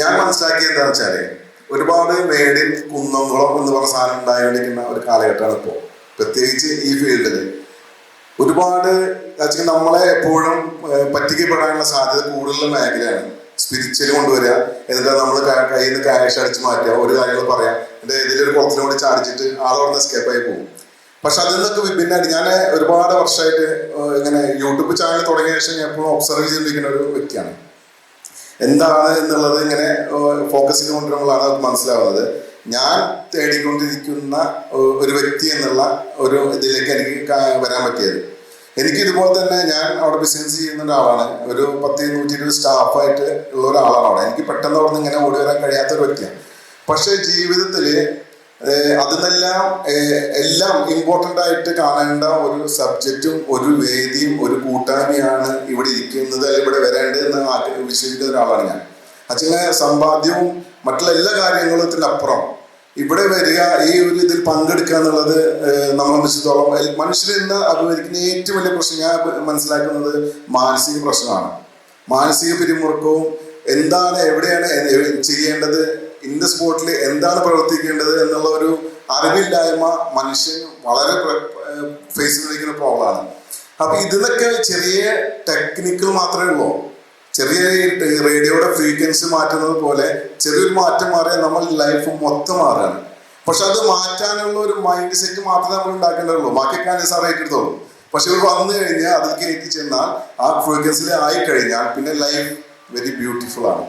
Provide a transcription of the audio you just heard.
ഞാൻ മനസ്സിലാക്കിയത് എന്താണെന്ന് വെച്ചാൽ ഒരുപാട് മേടിൽ കുന്നംകുളം എന്ന് പറഞ്ഞ സാധനം ഉണ്ടായിരിക്കുന്ന ഒരു കാലഘട്ടമാണ് ഇപ്പോൾ പ്രത്യേകിച്ച് ഈ ഫീൽഡിൽ ഒരുപാട് നമ്മളെ എപ്പോഴും പറ്റിക്കപ്പെടാനുള്ള സാധ്യത കൂടുതലുള്ള മേഖലയാണ്. സ്പിരിച്വൽ കൊണ്ടുവരിക എന്നിട്ട് നമ്മൾ കയ്യിൽ നിന്ന് ക്യാഷ് അടിച്ച് മാറ്റുക ഒരു കാര്യങ്ങൾ പറയാം എന്റെ ഒരു കുളത്തിനെ കൂടി ചാടിച്ചിട്ട് ആളവിടെ എസ്കേപ്പ് ആയി പോകും. പക്ഷെ അതിൽ നിന്നൊക്കെ വിഭിന്നമായിട്ട് ഞാൻ ഒരുപാട് വർഷമായിട്ട് ഇങ്ങനെ യൂട്യൂബ് ചാനൽ തുടങ്ങിയ ശേഷം ഞാൻ എപ്പോഴും ഒബ്സർവ് ചെയ്തിരിക്കുന്ന ഒരു വ്യക്തിയാണ്. എന്താണ് എന്നുള്ളത് ഇങ്ങനെ ഫോക്കസ് കൊണ്ടുവരുമ്പോഴാണ് അത് മനസ്സിലാവുന്നത്. ഞാൻ തേടിക്കൊണ്ടിരിക്കുന്ന ഒരു വ്യക്തി എന്നുള്ള ഒരു ഇതിലേക്ക് എനിക്ക് വരാൻ പറ്റിയത്. എനിക്ക് ഇതുപോലെ തന്നെ ഞാൻ അവിടെ ബിസിനസ് ചെയ്യുന്ന ഒരാളാണ്. ഒരു പത്ത് നൂറ്റി ഇരുപത് സ്റ്റാഫായിട്ട് ഉള്ള ഒരാളാണ് അവിടെ. എനിക്ക് പെട്ടെന്ന് അവിടെ നിന്ന് ഇങ്ങനെ ഓടി വരാൻ കഴിയാത്ത ഒരു വ്യക്തിയാണ്. പക്ഷെ ജീവിതത്തിൽ അതിനെല്ലാം എല്ലാം ഇമ്പോർട്ടന്റ് ആയിട്ട് കാണേണ്ട ഒരു സബ്ജക്റ്റും ഒരു വേദിയും ഒരു കൂട്ടായ്മയാണ് ഇവിടെ ഇരിക്കുന്നത് അല്ലെങ്കിൽ ഇവിടെ വിശ്വസിക്കുന്ന ഒരാളാണ് ഞാൻ. അച്ഛനെ സമ്പാദ്യവും മറ്റുള്ള എല്ലാ കാര്യങ്ങളും അപ്പുറം. ഇവിടെ വരിക ഈ ഒരു ഇതിൽ പങ്കെടുക്കുക എന്നുള്ളത് നമ്മൾ നമ്മളെ സംബന്ധിച്ചിടത്തോളം നിന്ന് അഭിമുഖീകരിക്കുന്ന ഏറ്റവും വലിയ പ്രശ്നം ഞാൻ മനസ്സിലാക്കുന്നത് മാനസിക പ്രശ്നമാണ്. മാനസിക പിരിമുറുക്കവും എന്താണ് എവിടെയാണ് ചെയ്യേണ്ടത് ഇന്ന സ്പോട്ടിൽ എന്താണ് പ്രവർത്തിക്കേണ്ടത് എന്നുള്ള ഒരു അറിവില്ലായ്മ മനുഷ്യൻ വളരെ ഫേസ് ചെയ്തിരിക്കുന്ന പ്രോബ്ലമാണ് അപ്പൊ ഇതിനൊക്കെ ചെറിയ ടെക്നിക്കൽ മാത്രമേ ഉള്ളൂ. ചെറിയ റേഡിയോയുടെ ഫ്രീക്വൻസി മാറ്റുന്നത് പോലെ ചെറിയൊരു മാറ്റം മാറിയാൽ നമ്മൾ ലൈഫ് മൊത്തം മാറുകയാണ്. പക്ഷെ അത് മാറ്റാനുള്ള ഒരു മൈൻഡ് സെറ്റ് മാത്രമേ നമ്മൾ ഉണ്ടാക്കേണ്ടതുള്ളൂ. ബാക്കി കാര്യം സാർ ഏറ്റെടുത്തോളൂ. പക്ഷെ ഇവർ വന്നു കഴിഞ്ഞാൽ അതിലേക്ക് എത്തിച്ചെന്നാൽ ആ ഫ്രീക്വൻസിൽ ആയി കഴിഞ്ഞാൽ പിന്നെ ലൈഫ് വെരി ബ്യൂട്ടിഫുൾ ആണ്.